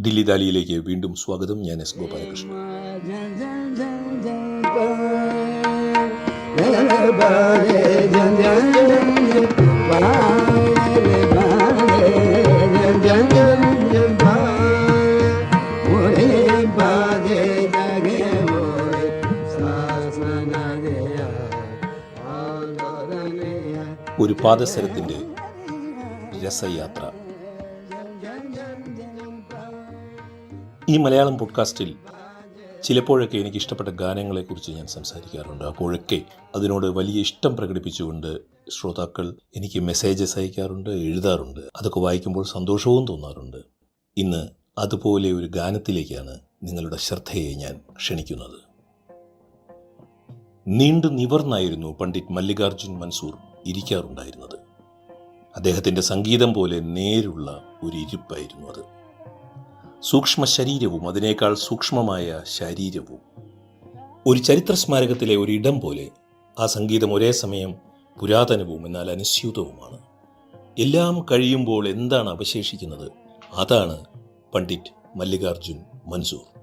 ദില്ലി ദാലിയിലേക്ക് വീണ്ടും സ്വാഗതം. ഞാൻ എസ് ഗോപാലകൃഷ്ണൻ. ഒരു പാദസരത്തിന്റെ രസയാത്ര. ഈ മലയാളം പോഡ്കാസ്റ്റിൽ ചിലപ്പോഴൊക്കെ എനിക്ക് ഇഷ്ടപ്പെട്ട ഗാനങ്ങളെക്കുറിച്ച് ഞാൻ സംസാരിക്കാറുണ്ട്. അപ്പോഴൊക്കെ അതിനോട് വലിയ ഇഷ്ടം പ്രകടിപ്പിച്ചുകൊണ്ട് ശ്രോതാക്കൾ എനിക്ക് മെസ്സേജസ് അയക്കാറുണ്ട് എഴുതാറുണ്ട്. അതൊക്കെ വായിക്കുമ്പോൾ സന്തോഷവും തോന്നാറുണ്ട്. ഇന്ന് അതുപോലെ ഒരു ഗാനത്തിലേക്കാണ് നിങ്ങളുടെ ശ്രദ്ധയെ ഞാൻ ക്ഷണിക്കുന്നത്. നീണ്ടു നിവർന്നായിരുന്നു പണ്ഡിറ്റ് മല്ലികാർജുൻ മൻസൂർ ഇരിക്കാറുണ്ടായിരുന്നത്. അദ്ദേഹത്തിന്റെ സംഗീതം പോലെ നേരുള്ള ഒരു ഇരിപ്പായിരുന്നു അത്. സൂക്ഷ്മ ശരീരവും അതിനേക്കാൾ സൂക്ഷ്മമായ ശരീരവും. ഒരു ചരിത്ര സ്മാരകത്തിലെ ഒരു ഇടം പോലെ ആ സംഗീതം ഒരേ സമയം പുരാതനവും എന്നാൽ അനുസ്യൂതവുമാണ്. എല്ലാം കഴിയുമ്പോൾ എന്താണ് അവശേഷിക്കുന്നത്? അതാണ് പണ്ഡിറ്റ് മല്ലികാർജുൻ മൻസൂർ.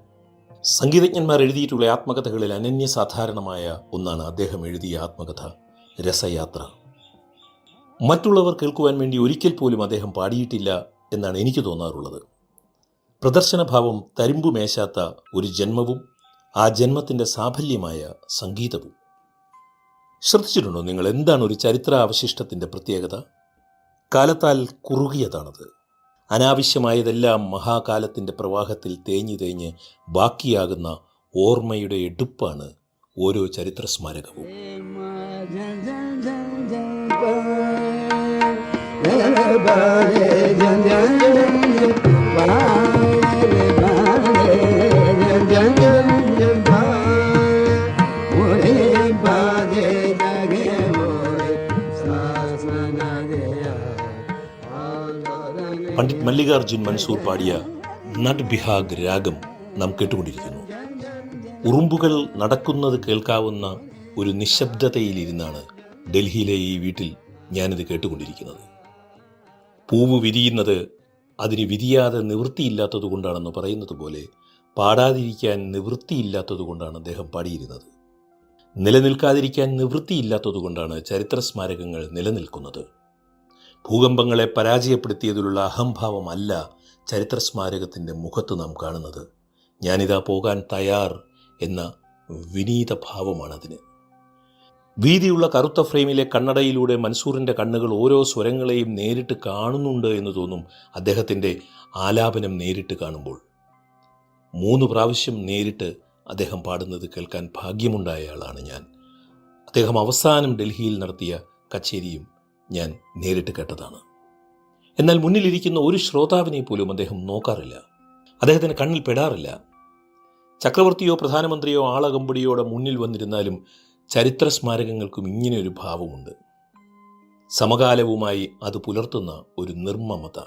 സംഗീതജ്ഞന്മാർ എഴുതിയിട്ടുള്ള ആത്മകഥകളിൽ അനന്യസാധാരണമായ ഒന്നാണ് അദ്ദേഹം എഴുതിയ ആത്മകഥ രസയാത്ര. മറ്റുള്ളവർ കേൾക്കുവാൻ വേണ്ടി ഒരിക്കൽ പോലും അദ്ദേഹം പാടിയിട്ടില്ല എന്നാണ് എനിക്ക് തോന്നാറുള്ളത്. പ്രദർശനഭാവം തരിമ്പുമേശാത്ത ഒരു ജന്മവും ആ ജന്മത്തിന്റെ സാഫല്യമായ സംഗീതവും ശ്രദ്ധിച്ചിട്ടുണ്ടോ നിങ്ങൾ എന്താണ് ഒരു ചരിത്ര അവശിഷ്ടത്തിന്റെ പ്രത്യേകത കാലത്താൽ കുറുകിയതാണത് അനാവശ്യമായതെല്ലാം മഹാകാലത്തിന്റെ പ്രവാഹത്തിൽ തേഞ്ഞു തേഞ്ഞ് ബാക്കിയാകുന്ന ഓർമ്മയുടെ എടുപ്പാണ് ഓരോ ചരിത്ര സ്മാരകവും മല്ലികാർജുൻ മൻസൂർ പാടിയ നട് ബിഹാഗ് രാഗം നാം കേട്ടുകൊണ്ടിരിക്കുന്നു. ഉറുമ്പുകൾ നടക്കുന്നത് കേൾക്കാവുന്ന ഒരു നിശബ്ദതയിലിരുന്നാണ് ഡൽഹിയിലെ ഈ വീട്ടിൽ ഞാനിത് കേട്ടുകൊണ്ടിരിക്കുന്നത്. പൂവ് വിരിയുന്നത് അതിന് വിരിയാതെ നിവൃത്തിയില്ലാത്തത് കൊണ്ടാണെന്ന് പറയുന്നത് പോലെ പാടാതിരിക്കാൻ നിവൃത്തിയില്ലാത്തത് കൊണ്ടാണ് അദ്ദേഹം പാടിയിരുന്നത്. നിലനിൽക്കാതിരിക്കാൻ നിവൃത്തിയില്ലാത്തത് കൊണ്ടാണ് ചരിത്ര സ്മാരകങ്ങൾ നിലനിൽക്കുന്നത്. ഭൂകമ്പങ്ങളെ പരാജയപ്പെടുത്തിയതിലുള്ള അഹംഭാവമല്ല ചരിത്ര സ്മാരകത്തിന്റെ മുഖത്ത് നാം കാണുന്നത്. ഞാനിതാ പോകാൻ തയ്യാർ എന്ന വിനീത ഭാവമാണതിന് വീതിയുള്ള കറുത്ത ഫ്രെയിമിലെ കണ്ണടയിലൂടെ മൻസൂറിന്റെ കണ്ണുകൾ ഓരോ സ്വരങ്ങളെയും നേരിട്ട് കാണുന്നുണ്ട് എന്ന് തോന്നും അദ്ദേഹത്തിന്റെ ആലാപനം നേരിട്ട് കാണുമ്പോൾ. മൂന്ന് പ്രാവശ്യം നേരിട്ട് അദ്ദേഹം പാടുന്നത് കേൾക്കാൻ ഭാഗ്യമുണ്ടായ ആളാണ് ഞാൻ. അദ്ദേഹം അവസാനം ഡൽഹിയിൽ നടത്തിയ കച്ചേരിയും ഞാൻ നേരിട്ട് കേട്ടതാണ്. എന്നാൽ മുന്നിലിരിക്കുന്ന ഒരു ശ്രോതാവിനെ പോലും അദ്ദേഹം നോക്കാറില്ല. അദ്ദേഹത്തിന് കണ്ണിൽ പെടാറില്ല. ചക്രവർത്തിയോ പ്രധാനമന്ത്രിയോ ആളകമ്പടിയോടെ മുന്നിൽ വന്നിരുന്നാലും ചരിത്ര സ്മാരകങ്ങൾക്കും ഇങ്ങനെയൊരു ഭാവമുണ്ട്. സമകാലവുമായി അത് പുലർത്തുന്ന ഒരു നിർമ്മമത.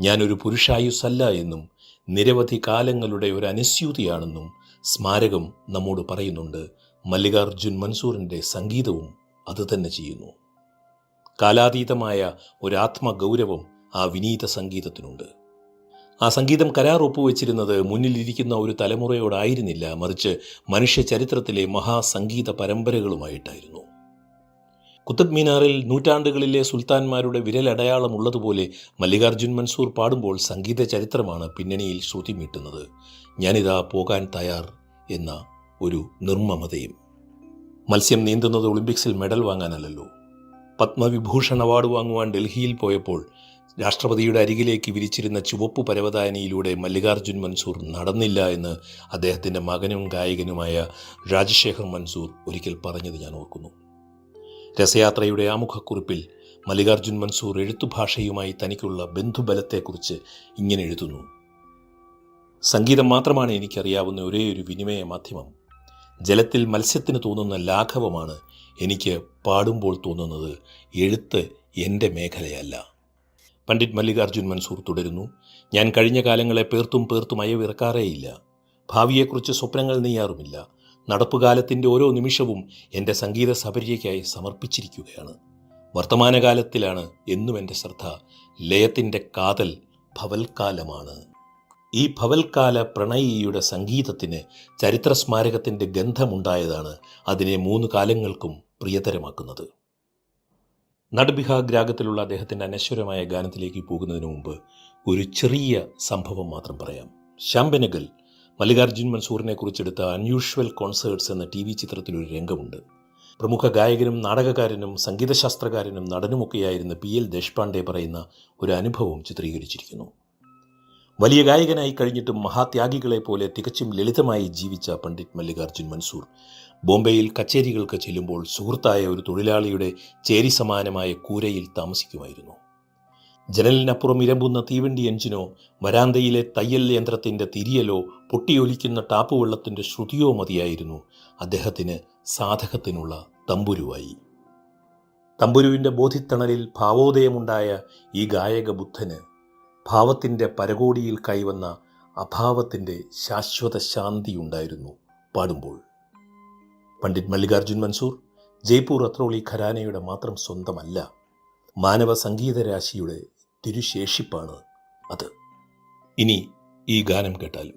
ഞാനൊരു പുരുഷായുസല്ല എന്നും നിരവധി കാലങ്ങളുടെ ഒരു അനസ്യൂതിയാണെന്നും സ്മാരകം നമ്മോട് പറയുന്നുണ്ട്. മല്ലികാർജുൻ മൻസൂറിന്റെ സംഗീതവും അതുതന്നെ ചെയ്യുന്നു. കാലാതീതമായ ഒരാത്മഗൗരവം ആ വിനീത സംഗീതത്തിനുണ്ട്. ആ സംഗീതം കരാർ ഒപ്പുവെച്ചിരുന്നത് മുന്നിലിരിക്കുന്ന ഒരു തലമുറയോടായിരുന്നില്ല മറിച്ച് മനുഷ്യ ചരിത്രത്തിലെ മഹാസംഗീത പരമ്പരകളുമായിട്ടായിരുന്നു. കുത്തബ് മീനാറിൽ നൂറ്റാണ്ടുകളിലെ സുൽത്താൻമാരുടെ വിരലടയാളം ഉള്ളതുപോലെ മല്ലികാർജുൻ മൻസൂർ പാടുമ്പോൾ സംഗീത ചരിത്രമാണ് പിന്നണിയിൽ ശ്രുതിമീട്ടുന്നത്. ഞാനിതാ പോകാൻ തയ്യാർ എന്ന ഒരു നിർമ്മമതയും. മത്സ്യം നീന്തുന്നത് ഒളിമ്പിക്സിൽ മെഡൽ വാങ്ങാനല്ലല്ലോ. പത്മവിഭൂഷൺ അവാർഡ് വാങ്ങുവാൻ ഡൽഹിയിൽ പോയപ്പോൾ രാഷ്ട്രപതിയുടെ അരികിലേക്ക് വിരിച്ചിരുന്ന ചുവപ്പ് പരവതാനിയിലൂടെ മല്ലികാർജുൻ മൻസൂർ നടന്നില്ല എന്ന് അദ്ദേഹത്തിന്റെ മകനും ഗായകനുമായ രാജശേഖർ മൻസൂർ ഒരിക്കൽ പറഞ്ഞത് ഞാൻ ഓർക്കുന്നു. രസയാത്രയുടെ ആമുഖക്കുറിപ്പിൽ മല്ലികാർജുൻ മൻസൂർ എഴുത്തുഭാഷയുമായി തനിക്കുള്ള ബന്ധുബലത്തെക്കുറിച്ച് ഇങ്ങനെ എഴുതുന്നു. സംഗീതം മാത്രമാണ് എനിക്കറിയാവുന്ന ഒരേ ഒരു വിനിമയ മാധ്യമം. ജലത്തിൽ മത്സ്യത്തിന് തോന്നുന്ന ലാഘവമാണ് എനിക്ക് പാടുമ്പോൾ തോന്നുന്നത് എഴുത്ത് എന്റെ മേഖലയല്ല. പണ്ഡിറ്റ് മല്ലികാർജുൻ മൻസൂർ തുടരുന്നു. ഞാൻ കഴിഞ്ഞ കാലങ്ങളെ പേർത്തും പേർത്തും അയവിറക്കാറേയില്ല. ഭാവിയെക്കുറിച്ച് സ്വപ്നങ്ങൾ നെയ്യാറുമില്ല. നടപ്പുകാലത്തിന്റെ ഓരോ നിമിഷവും എന്റെ സംഗീത സപര്യയ്ക്കായി സമർപ്പിച്ചിരിക്കുകയാണ്. വർത്തമാനകാലത്തിലാണ് എന്നും എന്റെ ശ്രദ്ധ ലയത്തിന്റെ കാതൽ ഭവൽക്കാലമാണ്. ഈ ഭവൽക്കാല പ്രണയിയുടെ സംഗീതത്തിന് ചരിത്ര സ്മാരകത്തിന്റെ ഗന്ധമുണ്ടായതാണ് അതിനെ മൂന്ന് കാലങ്ങൾക്കും പ്രിയതരമാക്കുന്നത്. നടുബിഹാ രാഗത്തിലുള്ള അദ്ദേഹത്തിന്റെ അനശ്വരമായ ഗാനത്തിലേക്ക് പോകുന്നതിന് മുമ്പ് ഒരു ചെറിയ സംഭവം മാത്രം പറയാം. ശാംബനഗൽ മല്ലികാർജുൻ മൻസൂറിനെ കുറിച്ചെടുത്ത അൺയൂഷ്വൽ കോൺസേർട്സ് എന്ന ടി വി ചിത്രത്തിലൊരു രംഗമുണ്ട്. പ്രമുഖ ഗായകനും നാടകകാരനും സംഗീതശാസ്ത്രകാരനും നടനുമൊക്കെയായിരുന്ന പി എൽ ദേശ്പാണ്ഡെ പറയുന്ന ഒരു അനുഭവം ചിത്രീകരിച്ചിരിക്കുന്നു. വലിയ ഗായകനായി കഴിഞ്ഞിട്ടും മഹാത്യാഗികളെ പോലെ തികച്ചും ലളിതമായി ജീവിച്ച പണ്ഡിറ്റ് മല്ലികാർജുൻ മൻസൂർ. ബോംബെയിൽ കച്ചേരികൾക്ക് ചെല്ലുമ്പോൾ സുഹൃത്തായ ഒരു തൊഴിലാളിയുടെ ചേരി സമാനമായ കൂരയിൽ താമസിക്കുമായിരുന്നു. ജനലിനപ്പുറം ഇരമ്പുന്ന തീവണ്ടി എഞ്ചിനോ വരാന്തയിലെ തയ്യൽ യന്ത്രത്തിന്റെ തിരിയലോ പൊട്ടിയൊലിക്കുന്ന ടാപ്പ് വെള്ളത്തിന്റെ ശ്രുതിയോ മതിയായിരുന്നു. അദ്ദേഹത്തിന് സാധകത്തിനുള്ള തമ്പുരുവായി. തമ്പുരുവിന്റെ ബോധിത്തണലിൽ ഭാവോദയമുണ്ടായ ഈ ഗായക ബുദ്ധന് ഭാവത്തിന്റെ പരകോടിയിൽ കൈവന്ന അഭാവത്തിന്റെ ശാശ്വത ശാന്തി ഉണ്ടായിരുന്നു പാടുമ്പോൾ പണ്ഡിറ്റ് മല്ലികാർജുൻ മൻസൂർ ജയ്പൂർ അത്രോളി ഖരാനയുടെ മാത്രം സ്വന്തമല്ല മാനവ സംഗീതരാശിയുടെ തിരുശേഷിപ്പാണ് അത് ഇനി ഈ ഗാനം കേട്ടാലും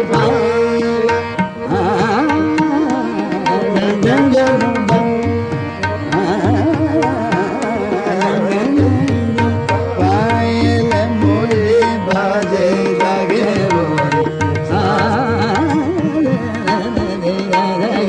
Hare